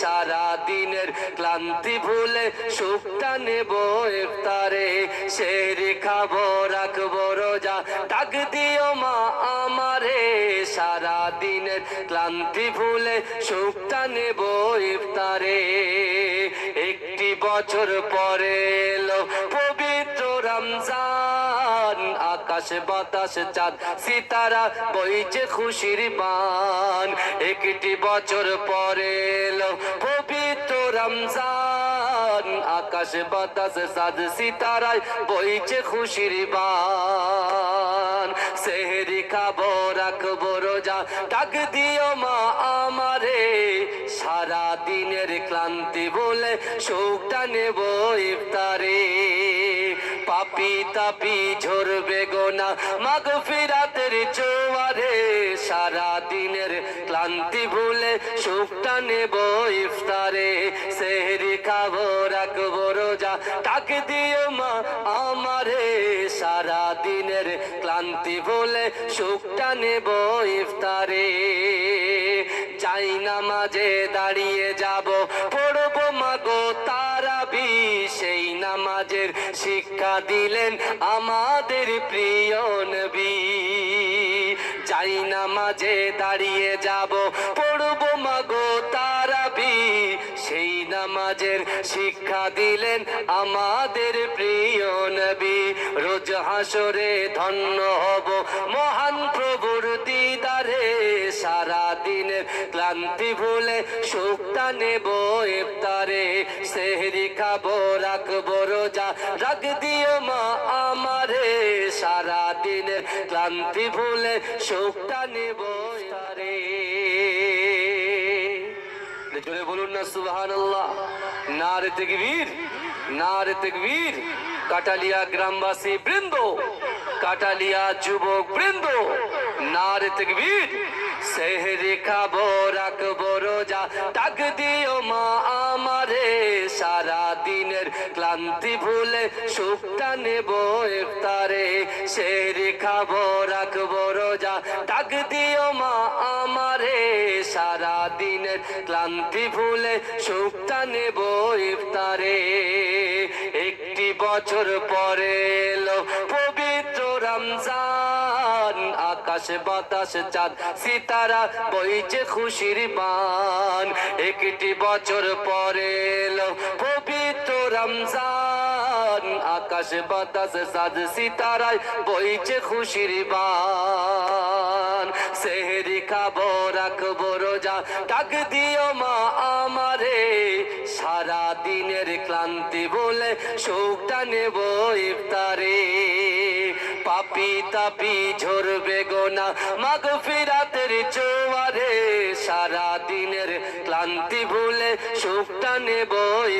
সারা দিনের ক্লান্তি ভুলে সুখটা নেব ইফতারে। সেহরি খাব, রাখব রোজা। ডাক দিও মা আমারে সারা ক্লান্তি ভুলে সুখটা নেব ইফতারে। একটি বছর পরে এলো পবিত্র রমজান। আকাশ বাতাস চাঁদ। সিতারা বইছে খুশির বান একটি বছর পরে এলো পবিত্র রমজান। আকাশ বাতাস, চাঁদ সিতারায় বইছে খুশির বান সেহরি খাব, রাখব রোজা। ডাক দিও মা আমারে। সারা দিনের ক্লান্তি বলে শোকটা নেব ইফতারে। পাপি তাপি ঝরবে গোনা। মাগ ফিরাতের জোয়ারে সারা দিনের ক্লান্তি ভুলে সুখটা নেব ইফতারে। সেহরি খাব, রাখব রোজা। ডাক দিও মা আমারে। সারা দিনের ক্লান্তি ভুলে সুখটা নেব ইফতারে। যাই না মাঝে দাঁড়িয়ে যাব শিক্ষা দিলেন আমাদের প্রিয় নবী। যাই নামাজে দাঁড়িয়ে যাব, পড়ব মাগো তারাবি। সেই নামাজের শিক্ষা দিলেন আমাদের প্রিয় নবী। রোজ হাসরে ধন্য হব মহান প্রভুর দিদারে সারা দিনের ক্লান্তি ভুলে সুখটা নেব ইফতারে। সেহরি খাব, রাখব রোজা। রাখ দিও মা আমারে। সারা দিনের ক্লান্তি ভুলে সুখটা নেব ইফতারে। জোরে বলুন না, সুবহানাল্লাহ। নারে তেকবীর নারে তেকবীর। কাটালিয়া গ্রামবাসী বৃন্দ, কাটালিয়া যুবক বৃন্দ। নারে তেকবীর ডাক দিও মা আমারে, সারা দিনের ক্লান্তি ভুলে সুখটা নেব ইফতারে। ডাক দিও মা আমারে, সারা দিনের ক্লান্তি ভুলে সুখটা নেব ইফতারে। একটি বছর পরে এলো রমজান, আকাশ বাতাস চাঁদ, সিতারা বইছে খুশির বান। একটি বছর পরে এলো পবিত্র রমজান, আকাশ বাতাস চাঁদ সিতারায় বইছে খুশির বান। সেহরি খাব, রাখব রোজা, ডাক দিও মা আমারে। সারা দিনের ক্লান্তি বলে শোকটা নেব ইফতারে। পাপি তাপি ঝরবে গোনা। মাগ ফিরাতের জোয়ারে সারা দিনের ক্লান্তি ভুলে সুখটা নেব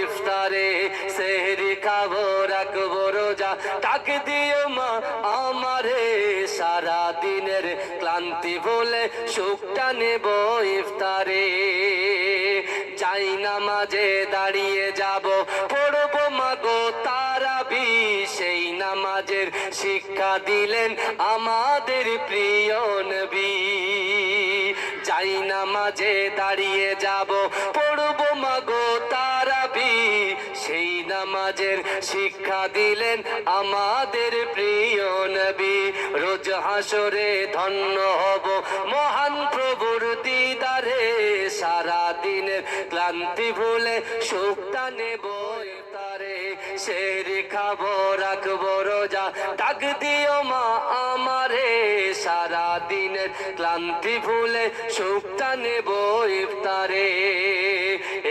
ইফতারে। সেহরি খাব, রাখব রোজা। ডাক দিও মা আমারে। সারা দিনের ক্লান্তি ভুলে সুখটা নেব ইফতারে। যাই না মাঝে দাঁড়িয়ে যাব, পড়ব মাগো তারাবি সেই নামাজের শিক্ষা দিলেন আমাদের প্রিয় নবী। যাই নামাজে দাঁড়িয়ে যাব, পড়ব মাগো তারাবি। সেই নামাজের শিক্ষা দিলেন আমাদের প্রিয় নবী। রোজ হাসরে ধন্য হব মহান প্রভুর দিদারে। সারা দিনের ক্লান্তি ভুলে সুখটা নেব তারে সেরি খাব, রাখব রোজা। ডাক দিও মা আমারে সারা দিনের ক্লান্তি ভুলে সুখটা নেব ইফতারে।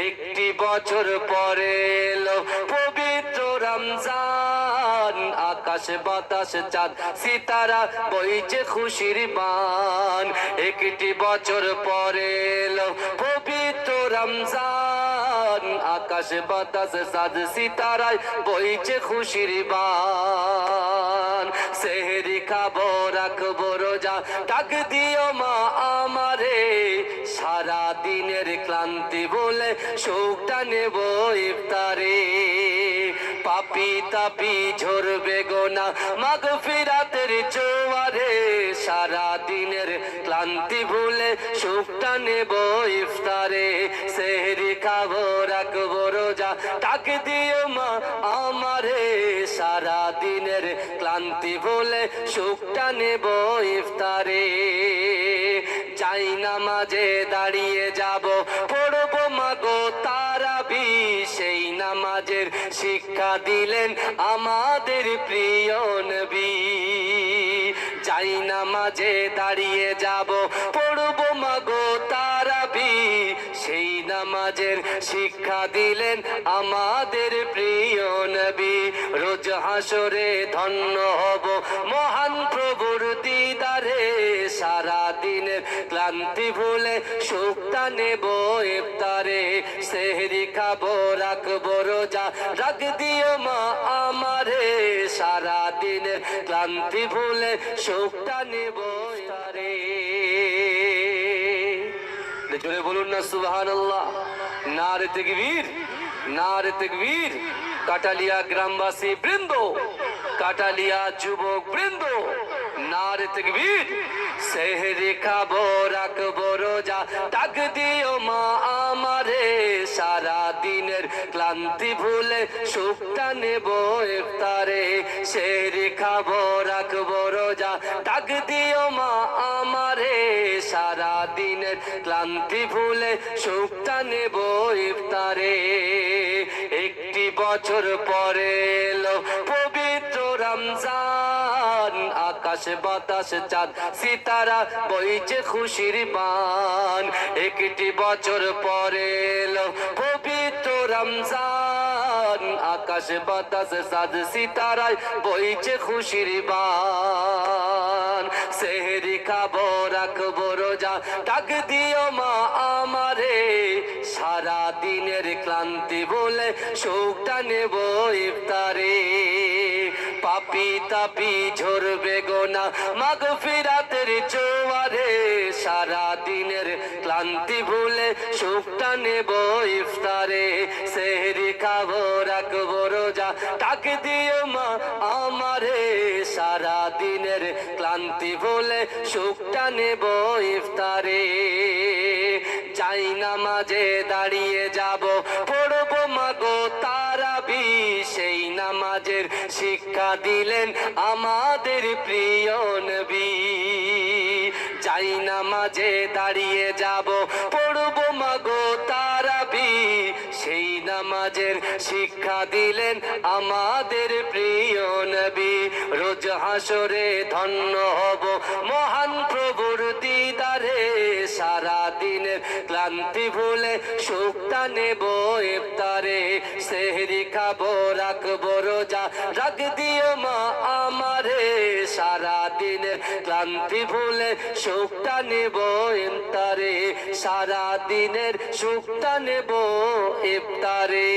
একটি বছর পরে এলো পবিত্র রমজান। আকাশ বাতাস চাঁদ, সিতারা বইছে খুশির বান। একটি বছর পরে এলো পবিত্র রমজান। আকাশ বাতাস চাঁদ সিতারায়, বইছে খুশির বান। সেহরি খাব, রাখব রোজা, ডাক দিও মা আমারে। সারা দিনের ক্লান্তি বলে শোকটা নেব ইফতারে। পাপি তাপি ঝরবে গোনা মাগ ফিরাতের জোয়ারে। সারা দিনের ক্লান্তি ভুলে সুখটা নেব ইফতারে। সেহরি খাব দিও মা, আমারে সারা দিনের ক্লান্তি ভুলে সুখটা নেব ইফতারে। যাই নামাজে দাঁড়িয়ে যাব, পড়ব মাগো তারাবি। সেই নামাজের শিক্ষা দিলেন আমাদের প্রিয় নবী। যাই নামাজে দাঁড়িয়ে যাব, পড়ব মাগো সেই নামাজের শিক্ষা দিলেন আমাদের প্রিয় নবী। রোজ হাসরে ধন্য হব মহান প্রভুর দিদারে। সারা দিনের ক্লান্তি ভুলে সুখটা নেব ইফতারে। সেহরি খাব, রাখব রোজা রাখ দিও মা আমারে। সারা দিনের ক্লান্তি ভুলে সুখটা নেব ইফতারে। জোরে বলুন না সুবহান আল্লাহ নারে তেকবীর নারে তেকবীর। কাটালিয়া গ্রামবাসী বৃন্দ, কাটালিয়া যুবক বৃন্দ, নারে ক্লান্তি ভুলে সুখটা নেব ইফতারে। সেহরি খাব, রাখব রোজা ডাক দিও মা আমারে। সারা দিনের ক্লান্তি ভুলে সুখটা নেব ইফতারে। একটি বছর পরে এলো পবিত্র রমজান। আকাশ বাতাস চাঁদ, সিতারা বইছে খুশির বান। একটি বছর পরে এলো পবিত্র রমজান। আকাশ বাতাস চাঁদ, সিতারায় বইছে খুশির বান। সেহরি ডাক দিও মা আমারে সারা দিনের ক্লান্তি বলে সুখটা নেব ইফতারে। পাপি তাপি ঝরবে গোনা মাগ ফিরাতের চোয়ারে সারা দিনের ক্লান্তি ভুলে সুখটা নেব ইফতারে। সেহরি খাব ডাক দিও মা, আমারে সারা দিনের ক্লান্তি ভুলে সুখটা নেব ইফতারে। যাই নামাজে দাঁড়িয়ে যাব, পড়ব মাগো তারাবি। সেই নামাজের শিক্ষা দিলেন আমাদের প্রিয় নবী। যাই নামাজে দাঁড়িয়ে যাব নামাজের শিক্ষা দিলেন আমাদের প্রিয় নবী। রোজ হাসরে ধন্য হব মহান প্রভুর দিদারে। সারা দিনের ক্লান্তি ভুলে সুখটা নেব ইফতারে সেহরি খাব, রাখব রোজা রাখ দিও মা আমারে। সারা দিনের ক্লান্তি ভুলে সুখটা নেব ইফতারে সারা দিনের সুখটা নেব ইফতারে